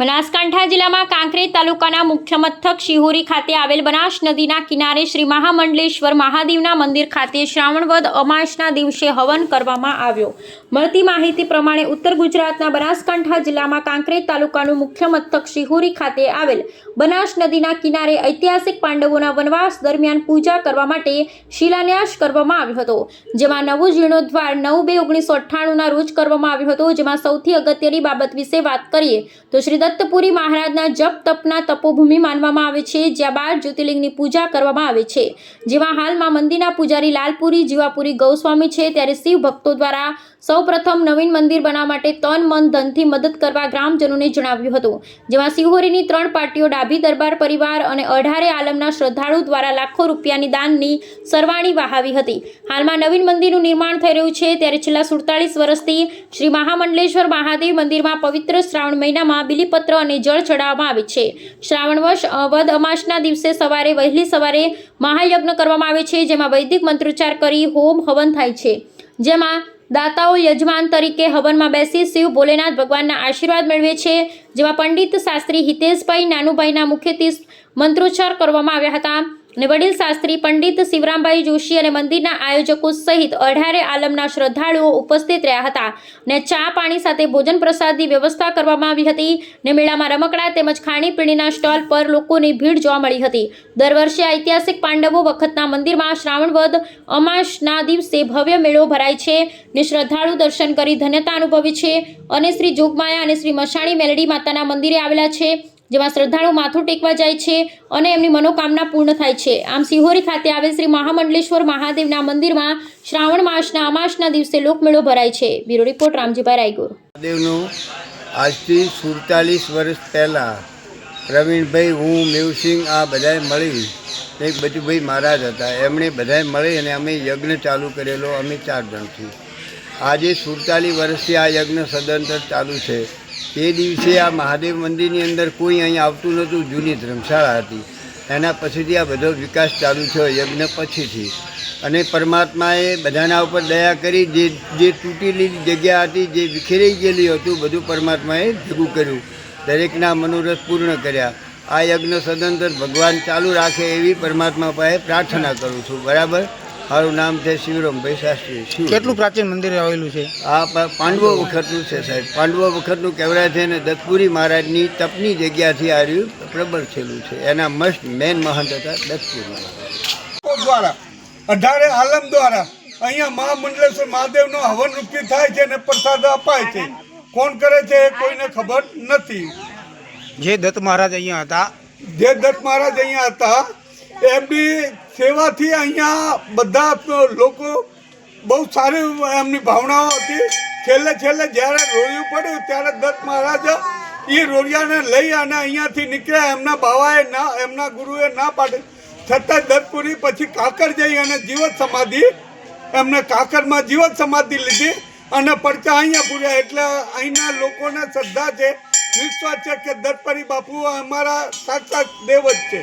બનાસકાંઠા જિલ્લામાં કાંકરેજ તાલુકાના મુખ્ય મથક શિહોરી ખાતે આવેલ બનાસ નદીના કિનારે શ્રી મહામંડલેશ્વર મહાદેવના મંદિર ખાતે શ્રાવણ વદ અમાસના દિવસે હવન કરવામાં આવ્યો. મળતી માહિતી પ્રમાણે ઉત્તર ગુજરાતના બનાસકાંઠા જિલ્લામાં કાંકરેજ તાલુકાનું મુખ્ય મથક શિહોરી ખાતે આવેલ બનાસ નદીના કિનારે ઐતિહાસિક પાંડવોના વનવાસ દરમિયાન પૂજા કરવા માટે શિલાન્યાસ કરવામાં આવ્યો હતો. જેમાં નવું જીર્ણોદ્વાર નવ બે ઓગણીસો અઠ્ઠાણુંના રોજ કરવામાં આવ્યો હતો. જેમાં સૌથી અગત્યની બાબત વિશે વાત કરીએ તો શ્રી દત્તપુરી મહારાજના જપ તપના તપોભૂમિ માનવામાં આવે છે. જ્યાં બાર જ્યોતિર્લિંગની પૂજા કરવામાં આવે છે. જેમાં હાલમાં મંદિરના પૂજારી લાલપુરી, જીવાપુરી ગૌસ્વામી છે. ત્યારે શિવ ભક્તો દ્વારા સૌપ્રથમ નવીન મંદિર બનાવવા માટે તન, મન, ધનથી મદદ કરવા ગ્રામજનોને જણાવ્યું હતું. જેમાં શિવહોરીની ત્રણ પાર્ટીઓ, ડાભી દરબાર પરિવાર અને અઢારે આલમના શ્રદ્ધાળુ દ્વારા લાખો રૂપિયાની દાનની સરવાણી વહાવી હતી. હાલમાં નવીન મંદિરનું નિર્માણ થઈ રહ્યું છે. ત્યારે છેલ્લા સુડતાલીસ વર્ષથી શ્રી મહામંડલેશ્વર મહાદેવ મંદિરમાં પવિત્ર શ્રાવણ મહિનામાં બિલીપત્ર અને જળ ચડાવવામાં આવે છે. શ્રાવણ વર્ષ વદ અમાસના દિવસે સવારે વહેલી સવારે મહાયજ્ઞ કરવામાં આવે છે, જેમાં વૈદિક મંત્રોચ્ચાર કરી હોમ હવન થાય છે. જેમાં દાતાઓ યજમાન તરીકે હવનમાં બેસી શિવ ભોલેનાથ ભગવાનના આશીર્વાદ મેળવે છે. જેમાં પંડિત શાસ્ત્રી હિતેશભાઈ નાનુભાઈના મુખ્યથી મંત્રોચ્ચાર કરવામાં આવ્યા હતા. અને વડીલ શાસ્ત્રી પંડિત શિવરામભાઈ જોશી અને મંદિરના આયોજકો સહિત અઢારે આલમના શ્રદ્ધાળુઓ ઉપસ્થિત રહ્યા હતા ને ચા પાણી સાથે ભોજન પ્રસાદની વ્યવસ્થા કરવામાં આવી હતી ને મેળામાં રમકડા તેમજ ખાણીપીણીના સ્ટોલ પર લોકોની ભીડ જોવા મળી હતી. દર વર્ષે ઐતિહાસિક પાંડવો વખતના મંદિરમાં શ્રાવણ વદ અમાસના દિવસે ભવ્ય મેળો ભરાય છે ને શ્રદ્ધાળુ દર્શન કરી ધન્યતા અનુભવે છે અને શ્રી જોગમાયા અને શ્રી મશાણી મેલડી માતાના મંદિરે આવેલા છે જેમાં શ્રદ્ધાળુ માથું ટેકવા જાય છે અને એમની મનોકામના પૂર્ણ થાય છે. આમ સિહોરી ખાતે આવેલ શ્રી મહામંડલેશ્વર મહાદેવના મંદિરમાં શ્રાવણ માસના અમાસના દિવસે લોકમેળો ભરાય છે. Bureau report, Ramjibhai Raygur. મહાદેવનું આજથી સુડતાલીસ વર્ષ પહેલાં પ્રવીણભાઈ, હું, મેવસિંહ, આ બધાએ મળી એક બચુભાઈ મહારાજ હતા. એમણે બધાએ મળી અને અમે યજ્ઞ ચાલુ કરેલો, અમે ચાર જણથી. આજે સુડતાલીસ વર્ષથી આ યજ્ઞ સદંતર ચાલુ છે. તે દિવસે આ મહાદેવ મંદિરની અંદર કોઈ અહીં આવતું નહોતું, જૂની ધર્મશાળા હતી. એના પછીથી આ બધો વિકાસ ચાલુ થયો, યજ્ઞ પછીથી. અને પરમાત્માએ બધાના ઉપર દયા કરી, જે જે તૂટેલી જગ્યા હતી, જે વિખેરાઈ ગયેલી હતું, બધું પરમાત્માએ ભેગું કર્યું. દરેકના મનોરથ પૂર્ણ કર્યા. આ યજ્ઞ સદંતર ભગવાન ચાલુ રાખે એવી પરમાત્મા પાસે પ્રાર્થના કરું છું. બરાબર? મારું નામ છે શિવરામભાઈ શાસ્ત્રી શિવ. કેટલું પ્રાચીન મંદિર આવેલું છે? આ પાંડવો વખતનું છે સાહેબ. પાંડવો વખતનું કહેવાય છે અને દત્તપુરી મહારાજની તપની જગ્યાથી આવ્યું રહ્યું પ્રબળ થયેલું છે. એના મસ્ત મેન મહંત હતા દત્તપુરી મહારાજ. દ્વારા અઢારે આલમ દ્વારા અહીંયા મહામંડલેશ્વર મહાદેવનો હવન રૂપી થાય છે અને પ્રસાદ અપાય છે. કોણ કરે છે એ કોઈને ખબર નથી. જે દત્ત મહારાજ અહીંયા હતા જે દત્ત મહારાજ અહીંયા હતા એમની સેવાથી અહીંયા બધા લોકો બહુ સારી એમની ભાવનાઓ હતી. છેલ્લે છેલ્લે જ્યારે રોડિયું પડ્યું ત્યારે દત્ત મહારાજ એ રોડિયાને લઈ અને અહીંયાથી નીકળ્યા. એમના બાવાએ ના, એમના ગુરુએ ના પાડી. છતાં દત્તપુરી પછી કાકર જઈ અને જીવત સમાધિ, એમને કાકરમાં જીવત સમાધિ લીધી અને પડતા અહીંયા પૂર્યા. એટલે અહીંના લોકોને શ્રદ્ધા છે વિશ્વાસ છે કે દત્તપરી બાપુ અમારા સાક્ષાત દેવ જ છે.